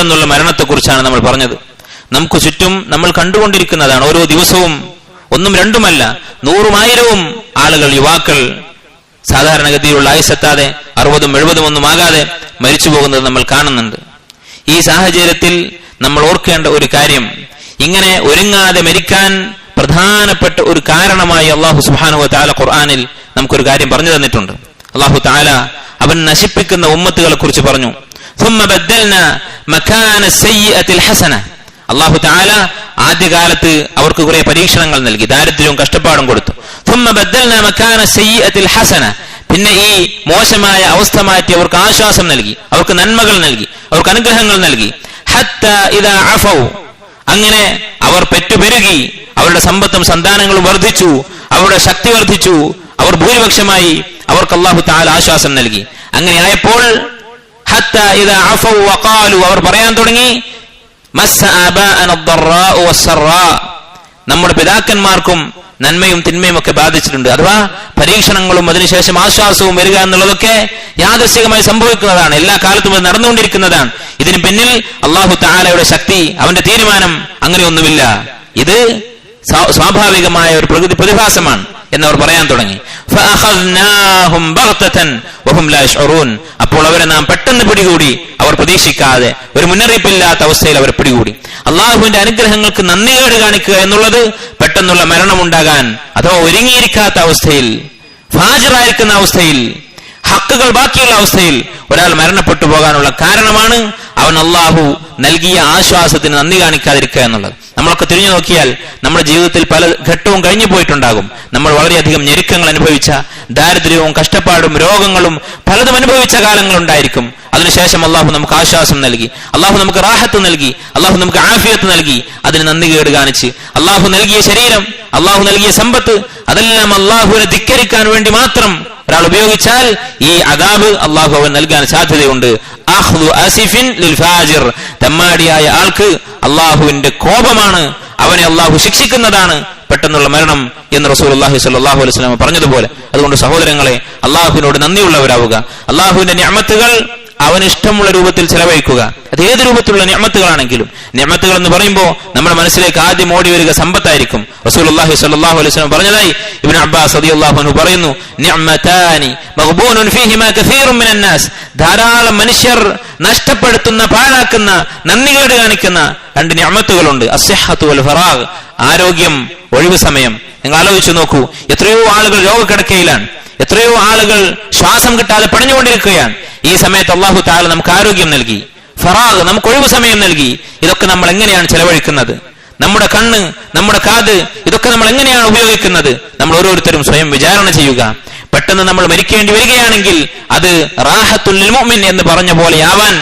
പെട്ടെന്നുള്ള മരണത്തെക്കുറിച്ചാണ് നമ്മൾ പറഞ്ഞത്. നമുക്ക് ചുറ്റും നമ്മൾ കണ്ടുകൊണ്ടിരിക്കുന്നതാണ്. ഓരോ ദിവസവും ഒന്നും രണ്ടുമല്ല നൂറുമായിരവും ആളുകൾ യുവാക്കൾ സാധാരണഗതിയിലുള്ള ആയുസെത്താതെ അറുപതും എഴുപതും ഒന്നും ആകാതെ മരിച്ചു പോകുന്നത് നമ്മൾ കാണുന്നുണ്ട്. ഈ സാഹചര്യത്തിൽ നമ്മൾ ഓർക്കേണ്ട ഒരു കാര്യം ഇങ്ങനെ ഒരുങ്ങാതെ മരിക്കാൻ പ്രധാനപ്പെട്ട ഒരു കാരണമായി അള്ളാഹു സുബാനു താല ഖുർആാനിൽ നമുക്കൊരു കാര്യം പറഞ്ഞു തന്നിട്ടുണ്ട്. അള്ളാഹു താല അവൻ നശിപ്പിക്കുന്ന ഉമ്മത്തുകളെ കുറിച്ച് പറഞ്ഞു. ثم بدلنا مكان السيئة الحسنة അള്ളാഹു താല ആദ്യകാലത്ത് അവർക്ക് കുറെ പരീക്ഷണങ്ങൾ നൽകി ദാരിദ്ര്യവും കഷ്ടപ്പാടും കൊടുത്തു ثم بدلنا مكان السيئة الحسنة പിന്നെ ഈ മോശമായ അവസ്ഥ മാറ്റി അവർക്ക് ആശ്വാസം നൽകി അവർക്ക് നന്മകൾ നൽകി അവർക്ക് അനുഗ്രഹങ്ങൾ നൽകി ഹത്ത ഇതാ അഫൗ അങ്ങനെ അവർ പെറ്റുപെരുകി അവരുടെ സമ്പത്തും സന്താനങ്ങളും വർദ്ധിച്ചു അവരുടെ ശക്തി വർദ്ധിച്ചു അവർ ഭൂരിപക്ഷമായി അവർക്ക് അള്ളാഹു താല ആശ്വാസം നൽകി അങ്ങനെ അവർ പറയാൻ തുടങ്ങി നമ്മുടെ പിതാക്കന്മാർക്കും നന്മയും തിന്മയും ഒക്കെ ബാധിച്ചിട്ടുണ്ട്. അഥവാ പരീക്ഷണങ്ങളും അതിനുശേഷം ആശ്വാസവും വരിക എന്നുള്ളതൊക്കെ യാദർശികമായി സംഭവിക്കുന്നതാണ്. എല്ലാ കാലത്തും അത് നടന്നുകൊണ്ടിരിക്കുന്നതാണ്. ഇതിന് പിന്നിൽ അള്ളാഹു താലയുടെ ശക്തി അവന്റെ തീരുമാനം അങ്ങനെയൊന്നുമില്ല. ഇത് സ്വാഭാവികമായ ഒരു പ്രകൃതി പ്രതിഭാസമാണ് എന്നവർ പറയാൻ തുടങ്ങി. അപ്പോൾ അവരെ നാം പെട്ടെന്ന് പിടികൂടി. അവർ പ്രതീക്ഷിക്കാതെ ഒരു മുന്നറിയിപ്പില്ലാത്ത അവസ്ഥയിൽ അവർ പിടികൂടി. അള്ളാഹുവിന്റെ അനുഗ്രഹങ്ങൾക്ക് നന്ദി കേട് കാണിക്കുക എന്നുള്ളത് പെട്ടെന്നുള്ള മരണമുണ്ടാകാൻ അഥവാ ഒരുങ്ങിയിരിക്കാത്ത അവസ്ഥയിൽ ഫാജറായിരിക്കുന്ന അവസ്ഥയിൽ ഹക്കുകൾ ബാക്കിയുള്ള അവസ്ഥയിൽ ഒരാൾ മരണപ്പെട്ടു പോകാനുള്ള കാരണമാണ് അവൻ അള്ളാഹു നൽകിയ ആശ്വാസത്തിന് നന്ദി കാണിക്കാതിരിക്കുക എന്നുള്ളത്. നമ്മളൊക്കെ തിരിഞ്ഞു നോക്കിയാൽ നമ്മുടെ ജീവിതത്തിൽ പല ഘട്ടവും കഴിഞ്ഞു പോയിട്ടുണ്ടാകും. നമ്മൾ വളരെയധികം ഞെരുക്കങ്ങൾ അനുഭവിച്ച ദാരിദ്ര്യവും കഷ്ടപ്പാടും രോഗങ്ങളും പലതും അനുഭവിച്ച കാലങ്ങളുണ്ടായിരിക്കും അതിനുശേഷം അള്ളാഹു നമുക്ക് ആശ്വാസം നൽകി. അള്ളാഹു നമുക്ക് റാഹത്ത് നൽകി. അള്ളാഹു നമുക്ക് ആഫിയത്ത് നൽകി. അതിന് നന്ദി കേട് കാണിച്ച്. അള്ളാഹു നൽകിയ ശരീരം അള്ളാഹു നൽകിയ സമ്പത്ത് അതെല്ലാം അള്ളാഹുവിനെ ധിക്കരിക്കാൻ വേണ്ടി മാത്രം ഒരാൾ ഉപയോഗിച്ചാൽ ഈ അദാബ് അള്ളാഹു അവൻ നൽകാൻ സാധ്യതയുണ്ട്. തെമ്മാടിയായ ആൾക്ക് അള്ളാഹുവിന്റെ കോപമാണ് അവനെ അള്ളാഹു ശിക്ഷിക്കുന്നതാണ് പെട്ടെന്നുള്ള മരണം എന്ന് റസൂൽ അള്ളാഹു സല്ലാഹു അലൈഹി സ്വലാമ പറഞ്ഞതുപോലെ. അതുകൊണ്ട് സഹോദരങ്ങളെ അള്ളാഹുവിനോട് നന്ദിയുള്ളവരാവുക. അള്ളാഹുവിന്റെ ഞാമത്തുകൾ അവന് ഇഷ്ടമുള്ള രൂപത്തിൽ ചെലവഴിക്കുക. അത് ഏത് രൂപത്തിലുള്ള ഞാമത്തുകളാണെങ്കിലും ഞാമത്തുകൾ എന്ന് പറയുമ്പോൾ നമ്മുടെ മനസ്സിലേക്ക് ആദ്യം ഓടി വരിക സമ്പത്തായിരിക്കും. റസൂൽ അള്ളാഹു അലൈഹി സ്വലം പറഞ്ഞതായി. ഇബിൻ അബ്ബാസ് അതി അള്ളാഹു പറയുന്നു ധാരാളം മനുഷ്യർ നഷ്ടപ്പെടുത്തുന്ന പാഴാക്കുന്ന നന്ദികേട് കാണിക്കുന്ന രണ്ട് വൽ ഫറാഗ് ആരോഗ്യം ഒഴിവ് സമയം. നിങ്ങൾ ആലോചിച്ചു നോക്കൂ എത്രയോ ആളുകൾ രോഗക്കിടക്കയിലാണ്. എത്രയോ ആളുകൾ ശ്വാസം കിട്ടാതെ പണിഞ്ഞുകൊണ്ടിരിക്കുകയാണ് ഈ സമയത്ത് അള്ളാഹു താല നമുക്ക് ആരോഗ്യം നൽകി. ഫറാഗ് നമുക്ക് ഒഴിവ് സമയം നൽകി. ഇതൊക്കെ നമ്മൾ എങ്ങനെയാണ് ചെലവഴിക്കുന്നത്? നമ്മുടെ കണ്ണ് നമ്മുടെ കാത് ഇതൊക്കെ നമ്മൾ എങ്ങനെയാണ് ഉപയോഗിക്കുന്നത്? നമ്മൾ ഓരോരുത്തരും സ്വയം വിചാരണ ചെയ്യുക. പെട്ടെന്ന് നമ്മൾ മരിക്കേണ്ടി വരികയാണെങ്കിൽ അത് റാഹത്തുൽ മുഅ്മിൻ എന്ന് പറഞ്ഞ പോലെയാവാൻ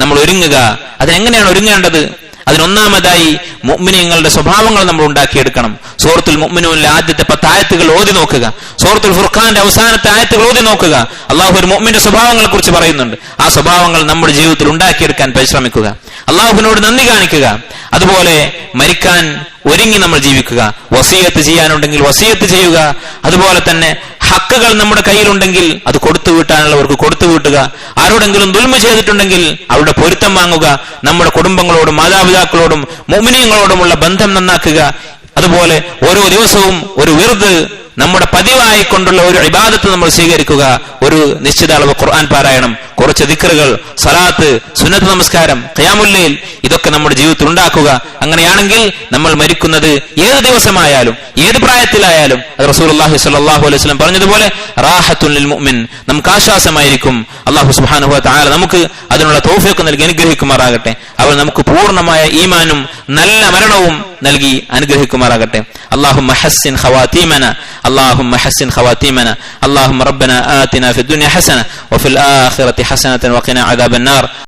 നമ്മൾ ഒരുങ്ങുക. അതിനെങ്ങനെയാണ് ഒരുങ്ങേണ്ടത്? അതിനൊന്നാമതായി മുഅ്മിനീങ്ങളുടെ സ്വഭാവങ്ങൾ നമ്മൾ ഉണ്ടാക്കിയെടുക്കണം. സൂറത്തുൽ മുഅ്മിനൂനിലെ ആദ്യത്തെ പത്ത് ആയത്തുകൾ ഓതി നോക്കുക. സൂറത്തുൽ ഫുർഖാന്റെ അവസാനത്തെ ആയത്തുകൾ ഓതി നോക്കുക. അള്ളാഹു ഒരു മുഅ്മിന്റെ സ്വഭാവങ്ങളെ കുറിച്ച് പറയുന്നുണ്ട്. ആ സ്വഭാവങ്ങൾ നമ്മുടെ ജീവിതത്തിൽ ഉണ്ടാക്കിയെടുക്കാൻ പരിശ്രമിക്കുക. അള്ളാഹുവിനോട് നന്ദി കാണിക്കുക. അതുപോലെ മരിക്കാൻ ഒരുങ്ങി നമ്മൾ ജീവിക്കുക. വസീയത്ത് ചെയ്യാനുണ്ടെങ്കിൽ വസീയത്ത് ചെയ്യുക. അതുപോലെ തന്നെ ഹക്കുകൾ നമ്മുടെ കയ്യിലുണ്ടെങ്കിൽ അത് കൊടുത്തു വീട്ടാനുള്ളവർക്ക് കൊടുത്തു വീട്ടുക. ആരോടെങ്കിലും ദുൽമ ചെയ്തിട്ടുണ്ടെങ്കിൽ അവരുടെ പൊരുത്തം വാങ്ങുക. നമ്മുടെ കുടുംബങ്ങളോടും മാതാപിതാക്കളോടും മോമിനിയങ്ങളോടുമുള്ള ബന്ധം നന്നാക്കുക. അതുപോലെ ഓരോ ദിവസവും ഒരു വിറുത് നമ്മുടെ പതിവായി കൊണ്ടുള്ള ഒരു ഇബാദത്ത് നമ്മൾ സ്വീകരിക്കുക ഒരു നിശ്ചിത അളവ് ഖുർആൻ പാരായണം കുറച്ച് ദിക്കറുകൾ സലാത്ത് സുന്നത്ത് നമസ്കാരം ഖയാമുല്ലയിൽ ഇതൊക്കെ നമ്മുടെ ജീവിതത്തിൽ ഉണ്ടാക്കുക അങ്ങനെയാണെങ്കിൽ നമ്മൾ മരിക്കുന്നത് ഏത് ദിവസമായാലും ഏത് പ്രായത്തിലായാലും അത് റസൂൽ അള്ളാഹു സാഹു അലൈഹി സ്വലം പറഞ്ഞതുപോലെ നമുക്ക് ആശ്വാസമായിരിക്കും. അള്ളാഹു സുബാനുഭവ താല നമുക്ക് അതിനുള്ള തോഫയൊക്കെ നൽകി അനുഗ്രഹിക്കുമാറാകട്ടെ. അവൾ നമുക്ക് പൂർണമായ ഈമാനും നല്ല മരണവും നൽകി അനുഗ്രഹിക്കുമാറാകട്ടെ. അള്ളാഹു മഹസിൻ ഹവാത്തീമന അള്ളാഹു മഹസിൻ ഹവാത്തീമന അള്ളാഹു റബ്ബന ആതിന ഫിദ് ദുനിയ ഹസന വഫിൽ ആഖിറതി حسنة وقنا عذاب النار.